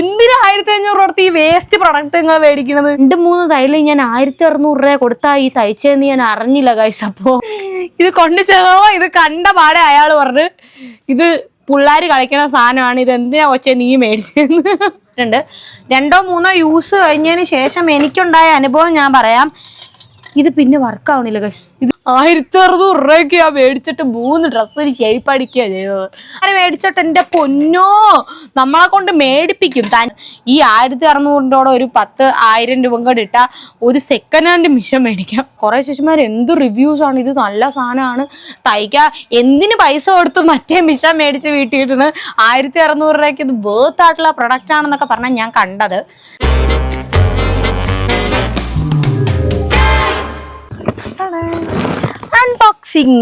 എന്തിനാ ആയിരത്തി അഞ്ഞൂറ് കൊടുത്ത് ഈ വേസ്റ്റ് പ്രൊഡക്റ്റ് നിങ്ങൾ മേടിക്കുന്നത് രണ്ട് മൂന്ന് തൈൽ ഞാൻ ആയിരത്തി അറുന്നൂറ് രൂപ കൊടുത്താ ഈ തയ്ച്ചതെന്ന് ഞാൻ അറിഞ്ഞില്ല ഗൈസ് അപ്പോ. ഇത് കൊണ്ടു ചെന്നോ ഇത് കണ്ട പാടെ അയാൾ പറഞ്ഞു ഇത് പിള്ളേർ കളിക്കുന്ന സാധനമാണ് ഇത് എന്തിനാ കൊച്ചെ നീ മേടിച്ചെന്ന്. രണ്ടോ മൂന്നോ യൂസ് കഴിഞ്ഞതിന് ശേഷം എനിക്കുണ്ടായ അനുഭവം ഞാൻ പറയാം. ഇത് പിന്നെ വർക്ക് ആവണില്ല ഇത് ആയിരത്തി അറുന്നൂറ് രൂപയ്ക്ക് ഞാൻ മേടിച്ചിട്ട് മൂന്ന് ഡ്രസ്സ് ഷേപ്പ് അടിക്കുക ചെയ്തത് അങ്ങനെ മേടിച്ചിട്ട് എന്റെ പൊന്നോ? നമ്മളെ കൊണ്ട് മേടിപ്പിക്കും. താൻ ഈ ആയിരത്തി അറുന്നൂറിന്റെ ഒരു പത്ത് ആയിരം രൂപ കൂടെ ഇട്ടാൽ ഒരു സെക്കൻഡ് ഹാൻഡ് മിഷൻ മേടിക്കാം. കുറേ ശിശുമാർ എന്ത് റിവ്യൂസ് ആണ് ഇത് നല്ല സാധനമാണ്. തയ്ക്കുക എന്തിന് പൈസ കൊടുത്ത് മറ്റേ മിഷൻ മേടിച്ച് വീട്ടിലിരുന്ന് ആയിരത്തി അറുന്നൂറ് രൂപയ്ക്ക് ഇത് വേർത്ത് ആയിട്ടുള്ള പ്രൊഡക്റ്റ് ആണെന്നൊക്കെ പറഞ്ഞാൽ ഞാൻ കണ്ടത്. അൺബോക്സിങ്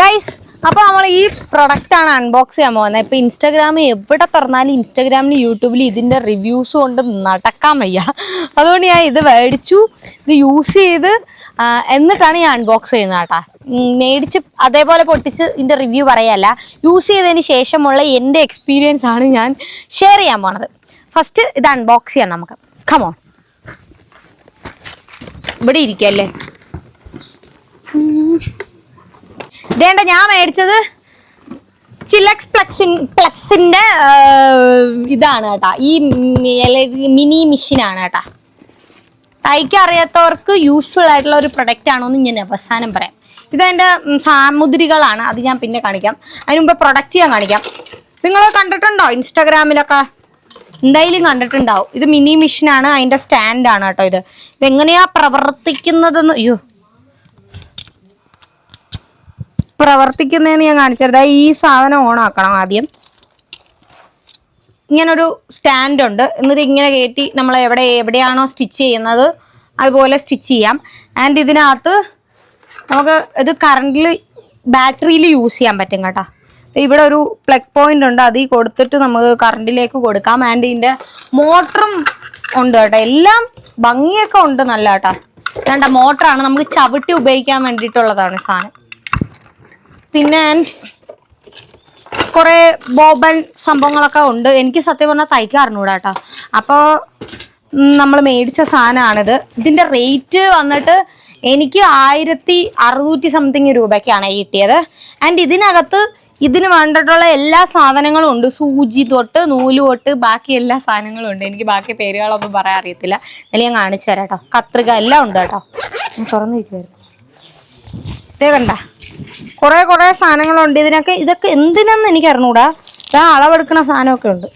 ഗൈസ് അപ്പൊ നമ്മൾ ഈ പ്രൊഡക്റ്റ് ആണ് അൺബോക്സ് ചെയ്യാൻ പോകുന്നത്. ഇപ്പൊ ഇൻസ്റ്റാഗ്രാമിൽ എവിടെ തുറന്നാലും ഇൻസ്റ്റാഗ്രാമിലും യൂട്യൂബിലും ഇതിന്റെ റിവ്യൂസ് കൊണ്ട് നടക്കാൻ വയ്യ. അതുകൊണ്ട് ഞാൻ ഇത് മേടിച്ചു. ഇത് യൂസ് ചെയ്ത് എന്നിട്ടാണ് ഞാൻ അൺബോക്സ് ചെയ്യുന്നത് കേട്ടാ. മേടിച്ച് അതേപോലെ പൊട്ടിച്ച് ഇതിന്റെ റിവ്യൂ പറയല്ല. യൂസ് ചെയ്തതിന് ശേഷമുള്ള എന്റെ എക്സ്പീരിയൻസ് ആണ് ഞാൻ ഷെയർ ചെയ്യാൻ പോണത്. ഫസ്റ്റ് ഇത് അൺബോക്സ് ചെയ്യാം നമുക്ക്. കമോൺ ഇവിടെ ഇരിക്കല്ലേ? ഇതേണ്ട ഞാൻ മേടിച്ചത് ചിലക്സ് പ്ലക്സിൻ പ്ലക്സിന്റെ ഇതാണ് കേട്ടാ. ഈ മിനി മെഷീനാണ് കേട്ടാ. തയ്ക്കാൻ അറിയാത്തവർക്ക് യൂസ്ഫുൾ ആയിട്ടുള്ള ഒരു പ്രൊഡക്റ്റ് ആണോ എന്ന് ഞാൻ അവസാനം പറയാം. ഇതെന്റെ ഉം, സാമുദ്രികളാണ്. അത് ഞാൻ പിന്നെ കാണിക്കാം. അതിന് മുമ്പ് പ്രൊഡക്റ്റ് ഞാൻ കാണിക്കാം. നിങ്ങൾ കണ്ടിട്ടുണ്ടോ ഇൻസ്റ്റാഗ്രാമിലൊക്കെ? എന്തായാലും കണ്ടിട്ടുണ്ടാവും. ഇത് മിനി മെഷീനാണ് അതിന്റെ സ്റ്റാൻഡാണ് കേട്ടോ ഇത്. ഇതെങ്ങനെയാ പ്രവർത്തിക്കുന്നതെന്ന് അയ്യോ. പ്രവർത്തിക്കുന്നതെന്ന് ഞാൻ കാണിച്ചത്. ഈ സാധനം ഓണാക്കണം ആദ്യം. ഇങ്ങനൊരു സ്റ്റാൻഡ് ഉണ്ട്. എന്നിട്ട് ഇങ്ങനെ കയറ്റി നമ്മൾ എവിടെ എവിടെയാണോ സ്റ്റിച്ച് ചെയ്യുന്നത് അതുപോലെ സ്റ്റിച്ച് ചെയ്യാം. ആൻഡ് ഇതിനകത്ത് നമുക്ക് ഇത് കറണ്ടിൽ ബാറ്ററിയിൽ യൂസ് ചെയ്യാൻ പറ്റും കേട്ടോ. ഇവിടെ ഒരു പ്ലഗ് പോയിന്റ് ഉണ്ട്. അതിൽ കൊടുത്തിട്ട് നമുക്ക് കറണ്ടിലേക്ക് കൊടുക്കാം. ആൻഡ് ഇതിന്റെ മോട്ടറും ഉണ്ട് കേട്ടോ. എല്ലാം ഭംഗിയൊക്കെ ഉണ്ട് നല്ല കേട്ടോ. വേണ്ട മോട്ടറാണ് നമുക്ക് ചവിട്ടി ഉപയോഗിക്കാൻ വേണ്ടിയിട്ടുള്ളതാണ് സാധനം. പിന്നെ കുറേ ബോബൻ സംഭവങ്ങളൊക്കെ ഉണ്ട്. എനിക്ക് സത്യം പറഞ്ഞാൽ തയ്ക്കാൻ കേട്ടോ അപ്പോൾ നമ്മൾ മേടിച്ച സാധനമാണിത് ഇതിന്റെ റേറ്റ് വന്നിട്ട് എനിക്ക് ആയിരത്തി അറുന്നൂറ്റി സംതിങ് രൂപയ്ക്കാണ് കിട്ടിയത്. ആൻഡ് ഇതിനകത്ത് ഇതിന് വേണ്ടിയിട്ടുള്ള എല്ലാ സാധനങ്ങളും ഉണ്ട്. സൂചി തൊട്ട് നൂൽ തൊട്ട് ബാക്കി എല്ലാ സാധനങ്ങളും ഉണ്ട്. എനിക്ക് ബാക്കി പേരുകളൊന്നും പറയാൻ അറിയത്തില്ല. അല്ലെങ്കിൽ ഞാൻ കാണിച്ചു തരാം കേട്ടോ കത്രിക എല്ലാം ഉണ്ട് കേട്ടോ. ഞാൻ തുറന്നിരിക്കുമായിരുന്നു ഇതേ കണ്ട. കുറെ കുറെ സാധനങ്ങളുണ്ട്. ഇതിനൊക്കെ ഇതൊക്കെ എന്തിനാന്ന് എനിക്ക് അറിഞ്ഞൂടാ. ഇതാ അളവെടുക്കുന്ന സാധനമൊക്കെ ഉണ്ട്.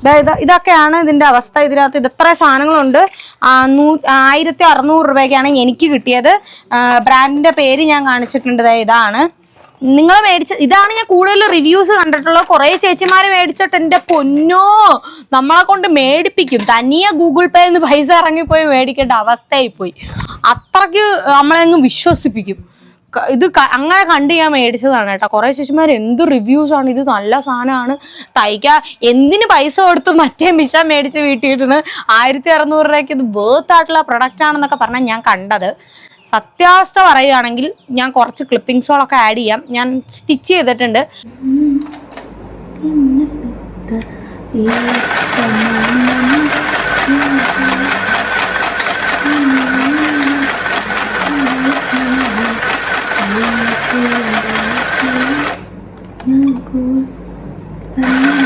ഇതാ ഇത് ഇതൊക്കെയാണ് ഇതിന്റെ അവസ്ഥ. ഇതിനകത്ത് ഇത് ഇത്ര സാധനങ്ങളുണ്ട് നൂ- ആയിരത്തി അറുന്നൂറ് രൂപയ്ക്കാണ് എനിക്ക് കിട്ടിയത്. ബ്രാൻഡിന്റെ പേര് ഞാൻ കാണിച്ചിട്ടുണ്ട്. ഇതാണ്. നിങ്ങൾ മേടിച്ച ഇതാണ് ഞാൻ കൂടുതൽ റിവ്യൂസ് കണ്ടിട്ടുള്ളത്. കുറേ ചേച്ചിമാര് മേടിച്ചിട്ട് എന്റെ പൊന്നോ നമ്മളെ കൊണ്ട് മേടിപ്പിക്കും. തനിയെ ഗൂഗിൾ പേ നിന്ന് പൈസ ഇറങ്ങിപ്പോയി മേടിക്കേണ്ട അവസ്ഥയായി പോയി അത്രയ്ക്ക് നമ്മളെ അങ്ങ് വിശ്വസിപ്പിക്കും. ഇത് അങ്ങനെ കണ്ട് ഞാൻ മേടിച്ചതാണ് കേട്ടോ. കുറേ ചേച്ചിമാർ എന്ത് റിവ്യൂസ് ആണ് ഇത് നല്ല സാധനമാണ്. തയ്ക്കാൻ എന്തിന് പൈസ കൊടുത്ത് മറ്റേ മിഷ മേടിച്ച് വീട്ടിയിട്ടാണ് ആയിരത്തി അറുന്നൂറ് രൂപയ്ക്ക് ഇത് വേർത്ത് ആയിട്ടുള്ള പ്രൊഡക്റ്റ് ആണെന്നൊക്കെ പറഞ്ഞാൽ ഞാൻ കണ്ടത്. സത്യാവസ്ഥ പറയുകയാണെങ്കിൽ ഞാൻ കുറച്ച് ക്ലിപ്പിങ്സുകളൊക്കെ ആഡ് ചെയ്യാം. ഞാൻ സ്റ്റിച്ച് ചെയ്തിട്ടുണ്ട്. ഇതൊന്നും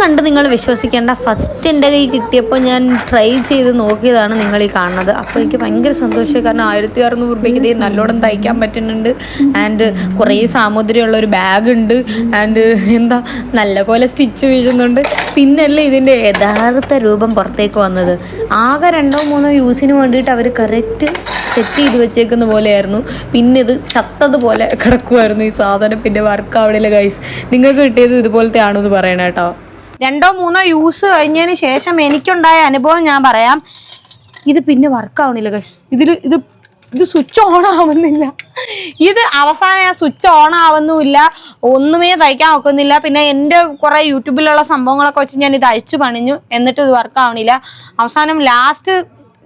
കണ്ട് നിങ്ങൾ വിശ്വസിക്കേണ്ട. ഫസ്റ്റ് എന്റെ കൈ കിട്ടിയപ്പോൾ ഞാൻ ട്രൈ ചെയ്ത് നോക്കിയതാണ് നിങ്ങൾ ഈ കാണുന്നത്. അപ്പോൾ എനിക്ക് ഭയങ്കര സന്തോഷമായി. കാരണം ആയിരത്തി അറുന്നൂറ് രൂപയ്ക്ക് ഇത് നല്ലോണം തയ്ക്കാൻ പറ്റുന്നുണ്ട്. ആൻഡ് കുറേ സാമുദ്രിയുള്ള ഒരു ബാഗ് ഉണ്ട്. ആൻഡ് എന്താ നല്ലപോലെ സ്റ്റിച്ച് വീഴുന്നുണ്ട്. പിന്നല്ലേ ഇതിന്റെ യഥാർത്ഥ രൂപം പുറത്തേക്ക് വന്നത്. ആകെ രണ്ടോ മൂന്നോ യൂസിന് വേണ്ടിയിട്ട് അവർ കറക്റ്റ് സെറ്റ് ചെയ്ത് വെച്ചേക്കുന്ന പോലെയായിരുന്നു. പിന്നെ ഇത് ചത്തതുപോലെ കിടക്കുമായിരുന്നു ഈ സാധനം. പിന്നെ വർക്ക് ആവണില്ല ഗൈസ് നിങ്ങൾക്ക് കിട്ടിയത് ഇതുപോലത്തെ ആണെന്ന് പറയണ കേട്ടോ. രണ്ടോ മൂന്നോ യൂസ് കഴിഞ്ഞതിന് ശേഷം എനിക്കുണ്ടായ അനുഭവം ഞാൻ പറയാം. ഇത് പിന്നെ വർക്ക് ആവണില്ല ഗസ് ഇതിൽ ഇത് ഇത് സ്വിച്ച് ഓൺ ആവുന്നില്ല. ഇത് അവസാനം ഞാൻ സ്വിച്ച് ഓൺ ആവുന്നുമില്ല. ഒന്നുമേ തയ്ക്കാൻ ഒക്കുന്നില്ല. പിന്നെ എന്റെ കുറേ യൂട്യൂബിലുള്ള സംഭവങ്ങളൊക്കെ വെച്ച് ഞാൻ ഇത് അഴിച്ചു പണിഞ്ഞു. എന്നിട്ട് ഇത് വർക്ക് ആവണില്ല. അവസാനം ലാസ്റ്റ്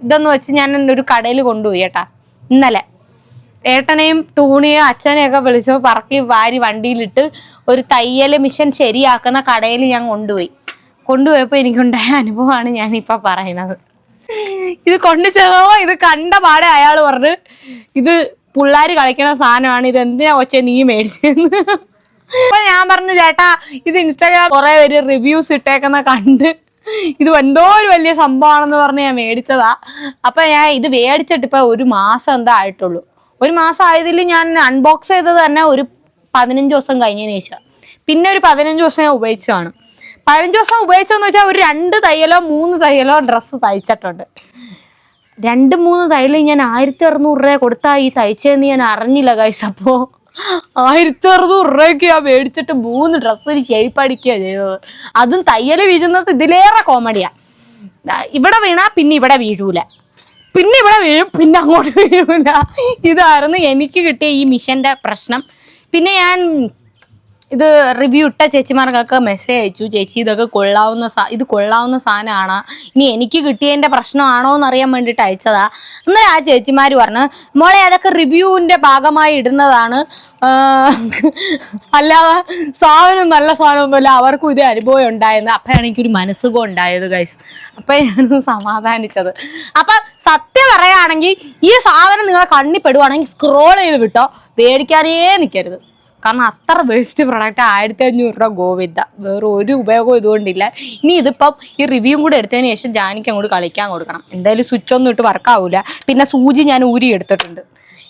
ഇതെന്ന് വെച്ച് ഞാൻ ഒരു കടയിൽ കൊണ്ടുപോയി ഏട്ടാ ഇന്നലെ. ഏട്ടനെയും ടൂണിയും അച്ഛനെയും ഒക്കെ വിളിച്ചു പറക്കി വാരി വണ്ടിയിലിട്ട് ഒരു തയ്യൽ മിഷൻ ശരിയാക്കുന്ന കടയിൽ ഞാൻ കൊണ്ടുപോയി. കൊണ്ടുപോയപ്പോൾ എനിക്കുണ്ടായ അനുഭവമാണ് ഞാൻ ഞാനിപ്പോൾ പറയുന്നത്. ഇത് കൊണ്ടു ചെന്നോ ഇത് കണ്ട പാടെ അയാൾ പറഞ്ഞു ഇത് പിള്ളേർ കളിക്കുന്ന സാധനമാണ് ഇത് എന്തിനാ കൊച്ചെ നീ മേടിച്ചെന്ന്? അപ്പൊ ഞാൻ പറഞ്ഞു ചേട്ടാ ഇത് ഇൻസ്റ്റാഗ്രാം കുറെ പേര് റിവ്യൂസ് ഇട്ടേക്കുന്ന കണ്ട് ഇത് എന്തോ ഒരു വലിയ സംഭവമാണെന്ന് പറഞ്ഞ് ഞാൻ മേടിച്ചതാ. അപ്പൊ ഞാൻ ഇത് മേടിച്ചിട്ട് ഇപ്പൊ ഒരു മാസം എന്താ ആയിട്ടുള്ളൂ. ഒരു മാസം ആയതിൽ ഞാൻ അൺബോക്സ് ചെയ്തത് തന്നെ ഒരു പതിനഞ്ച് ദിവസം കഴിഞ്ഞതിന് ശേഷം. പിന്നെ ഒരു പതിനഞ്ച് ദിവസം ഞാൻ ഉപയോഗിച്ചു കാണും പതിനഞ്ച് ദിവസം ഉപയോഗിച്ചോന്ന് വെച്ചാൽ ഒരു രണ്ട് തയ്യലോ മൂന്ന് തയ്യലോ ഡ്രസ്സ് തയ്ച്ചിട്ടുണ്ട്. രണ്ട് മൂന്ന് തയ്യൽ ഞാൻ ആയിരത്തി അറുന്നൂറ് രൂപ കൊടുത്താൽ ഈ തയ്ച്ചതെന്ന് ഞാൻ അറിഞ്ഞില്ല ഗൈസ് അപ്പോൾ ആയിരത്തി അറുന്നൂറ് രൂപയ്ക്ക് ഞാൻ മേടിച്ചിട്ട് മൂന്ന് ഡ്രസ്സ് ഷേപ്പ് അടിക്കുക ചെയ്തത്. അതും തയ്യൽ വീഴുന്നത് ഇതിലേറെ കോമഡിയാണ് ഇവിടെ വീണാൽ പിന്നെ ഇവിടെ വീഴൂല. പിന്നെ ഇവിടെ വീഴും പിന്നെ അങ്ങോട്ട് വീഴൂല. ഇതായിരുന്നു എനിക്ക് കിട്ടിയ ഈ മിഷന്റെ പ്രശ്നം. പിന്നെ ഞാൻ ഇത് റിവ്യൂ ഇട്ട ചേച്ചിമാർക്കൊക്കെ മെസ്സേജ് അയച്ചു. ചേച്ചി ഇതൊക്കെ കൊള്ളാവുന്ന സാ ഇത് കൊള്ളാവുന്ന സാധനമാണ്. ഇനി എനിക്ക് കിട്ടിയതിന്റെ പ്രശ്നമാണോ എന്ന് അറിയാൻ വേണ്ടിയിട്ട് അയച്ചതാ. അന്നേരം ആ ചേച്ചിമാർ പറഞ്ഞു മോളെ അതൊക്കെ റിവ്യൂവിന്റെ ഭാഗമായി ഇടുന്നതാണ്. അല്ലാതെ സാധനം നല്ല സാധനമൊന്നുമല്ല അവർക്കും ഇതേ അനുഭവം ഉണ്ടായെന്ന് അപ്പോഴാണ് എനിക്കൊരു മനസ്സുഖം ഉണ്ടായത് ഗൈസ് അപ്പം ഞാൻ സമാധാനിച്ചത്. അപ്പം സത്യം പറയുകയാണെങ്കിൽ ഈ സാധനം നിങ്ങളെ കണ്ണി പെടുവാണെങ്കിൽ സ്ക്രോൾ ചെയ്ത് വിട്ടോ. പേടിക്കാനേ നിൽക്കരുത് കാരണം അത്ര വേസ്റ്റ് പ്രൊഡക്റ്റ് ആയിരത്തി അഞ്ഞൂറ് രൂപ ഗോവിന്ദ. വേറെ ഒരു ഉപയോഗവും ഇതുകൊണ്ടില്ല. ഇനി ഇതിപ്പം ഈ റിവ്യൂ കൂടെ എടുത്തതിന് ശേഷം ജാനിക്ക് അങ്ങോട്ട് കളിക്കാൻ കൊടുക്കണം. എന്തായാലും സ്വിച്ച് ഒന്നും ഇട്ട് വർക്കാവൂല പിന്നെ സൂചി ഞാൻ ഊരി എടുത്തിട്ടുണ്ട്.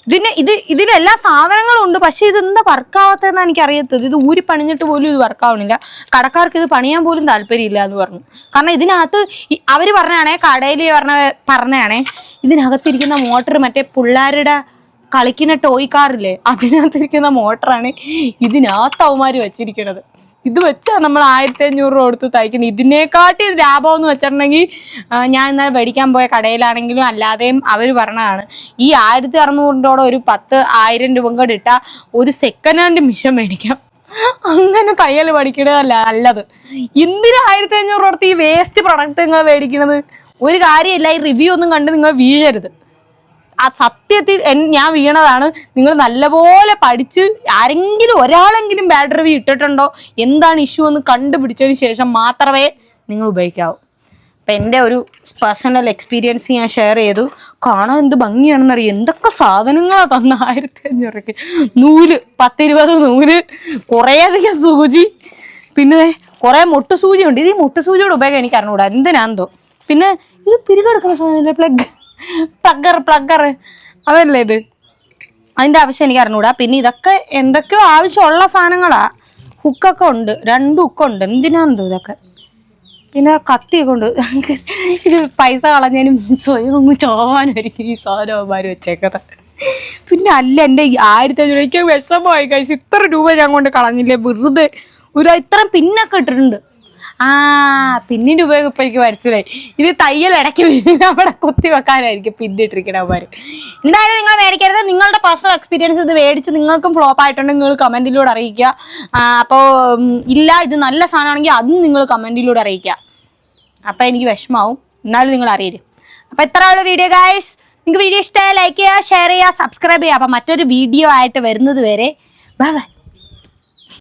ഇതിന് ഇത് ഇതിന് എല്ലാ സാധനങ്ങളും ഉണ്ട്. പക്ഷേ ഇതെന്താ വർക്കാവാത്തതെന്ന് എനിക്ക് അറിയത്തത് ഇത് ഊരി പണിഞ്ഞിട്ട് പോലും ഇത് വർക്കാവണില്ല കടക്കാർക്ക് ഇത് പണിയാൻ പോലും താല്പര്യമില്ല എന്ന് പറഞ്ഞു. കാരണം ഇതിനകത്ത് അവർ പറഞ്ഞാണേ കടയിൽ പറഞ്ഞ പറഞ്ഞാണേ ഇതിനകത്തിരിക്കുന്ന മോട്ടർ മറ്റേ പിള്ളേരുടെ കളിക്കുന്ന ടോയ് കാറില്ലേ അതിനകത്തിരിക്കുന്ന മോട്ടറാണ് ഇതിനകത്ത് അവമാര് വെച്ചിരിക്കണത്. ഇത് വെച്ചാ നമ്മൾ ആയിരത്തി അഞ്ഞൂറ് രൂപ കൊടുത്ത് തയ്ക്കുന്നത്. ഇതിനെക്കാട്ടി ലാഭം എന്ന് വെച്ചിട്ടുണ്ടെങ്കിൽ ഞാൻ ഇന്നലെ മേടിക്കാൻ പോയ കടയിലാണെങ്കിലും അല്ലാതെയും അവർ പറഞ്ഞതാണ്. ഈ ആയിരത്തി അറുന്നൂറിന്റെ ഒരു പത്ത് ആയിരം രൂപ കൂടെ ഇട്ടാൽ ഒരു സെക്കൻഡ് ഹാൻഡ് മിഷൻ മേടിക്കാം. അങ്ങനെ തയ്യൽ പഠിക്കണതല്ല നല്ലത് എന്തിനാ ആയിരത്തി അഞ്ഞൂറ് കൊടുത്ത് ഈ വേസ്റ്റ് പ്രൊഡക്റ്റ് നിങ്ങൾ മേടിക്കണത്? ഒരു കാര്യമില്ല ഈ റിവ്യൂ ഒന്നും കണ്ട് നിങ്ങൾ വീഴരുത്. ആ സത്യത്തിൽ ഞാൻ വീണതാണ്. നിങ്ങൾ നല്ലപോലെ പഠിച്ച് ആരെങ്കിലും ഒരാളെങ്കിലും ബാഡ് റിവ്യൂ ഇട്ടിട്ടുണ്ടോ? എന്താണ് ഇഷ്യൂ എന്ന് കണ്ടുപിടിച്ചതിന് ശേഷം മാത്രമേ നിങ്ങൾ ഉപയോഗിക്കാവൂ. അപ്പം എന്റെ ഒരു പേഴ്സണൽ എക്സ്പീരിയൻസ് ഞാൻ ഷെയർ ചെയ്തു. കാണാൻ എന്ത് ഭംഗിയാണെന്നറിയാം? എന്തൊക്കെ സാധനങ്ങളാണ് തന്ന ആയിരത്തി അഞ്ഞൂറൊക്കെ നൂൽ പത്തിരുപത് നൂൽ കുറേയധികം സൂചി. പിന്നെ കുറേ മുട്ട സൂചി ഉണ്ട് ഇത് ഈ മുട്ട സൂചിയുടെ ഉപയോഗം എനിക്ക് അറിഞ്ഞുകൂടാ എന്തിനാന്തോ പിന്നെ ഇത് പിരികെടുക്കുന്ന സാധനമല്ലേ? പ്ലഗ് പ്ലഗർ പ്ലഗർ അതല്ലേ ഇത്? അതിന്റെ ആവശ്യം എനിക്ക് അറിഞ്ഞൂടാ. പിന്നെ ഇതൊക്കെ എന്തൊക്കെയോ ആവശ്യമുള്ള സാധനങ്ങളാ. ഹുക്കൊക്കെ ഉണ്ട്. രണ്ട് ഹുക്കുണ്ട് എന്തിനാന്ത് ഇതൊക്കെ? പിന്നെ കത്തി കൊണ്ട് ഇത് പൈസ കളഞ്ഞതിനും സ്വയം ഒന്ന് ചോവാനായിരിക്കും ഈ സാധനവന്മാർ വെച്ചേക്കത് പിന്നെ അല്ല എന്റെ ആയിരത്തി അഞ്ഞൂറ് വിഷമമായി. കഴിച്ചു ഇത്ര രൂപ ഞാൻ കൊണ്ട് കളഞ്ഞില്ലേ? വെറുതെ. ഒരു ഇത്ര പിന്നൊക്കെ ഇട്ടിട്ടുണ്ട്. ആ പിന്നിന്റെ ഉപയോഗം ഇപ്പൊ ഇത് തയ്യൽ ഇടയ്ക്ക് നമ്മുടെ കുത്തി വെക്കാനായിരിക്കും പിന്നിട്ടിരിക്കണ അവർ എന്തായാലും നിങ്ങൾ മേടിക്കരുത്. നിങ്ങളുടെ പേഴ്സണൽ എക്സ്പീരിയൻസ് ഇത് മേടിച്ച് നിങ്ങൾക്കും ഫ്ലോപ്പ് ആയിട്ടുണ്ടെങ്കിൽ നിങ്ങൾ കമന്റിലൂടെ അറിയിക്കുക. അപ്പോൾ ഇല്ല ഇത് നല്ല സാധനമാണെങ്കിൽ അതും നിങ്ങൾ കമന്റിലൂടെ അറിയിക്കുക. അപ്പൊ എനിക്ക് വിഷമാവും. എന്നാലും നിങ്ങൾ അറിയരുത്. അപ്പൊ ഇത്ര ഉള്ള വീഡിയോ ഗായ്സ് നിങ്ങൾക്ക് വീഡിയോ ഇഷ്ടമായ ലൈക്ക് ചെയ്യുക ഷെയർ ചെയ്യുക സബ്സ്ക്രൈബ് ചെയ്യുക. അപ്പൊ മറ്റൊരു വീഡിയോ ആയിട്ട് വരുന്നത് വരെ. ബൈ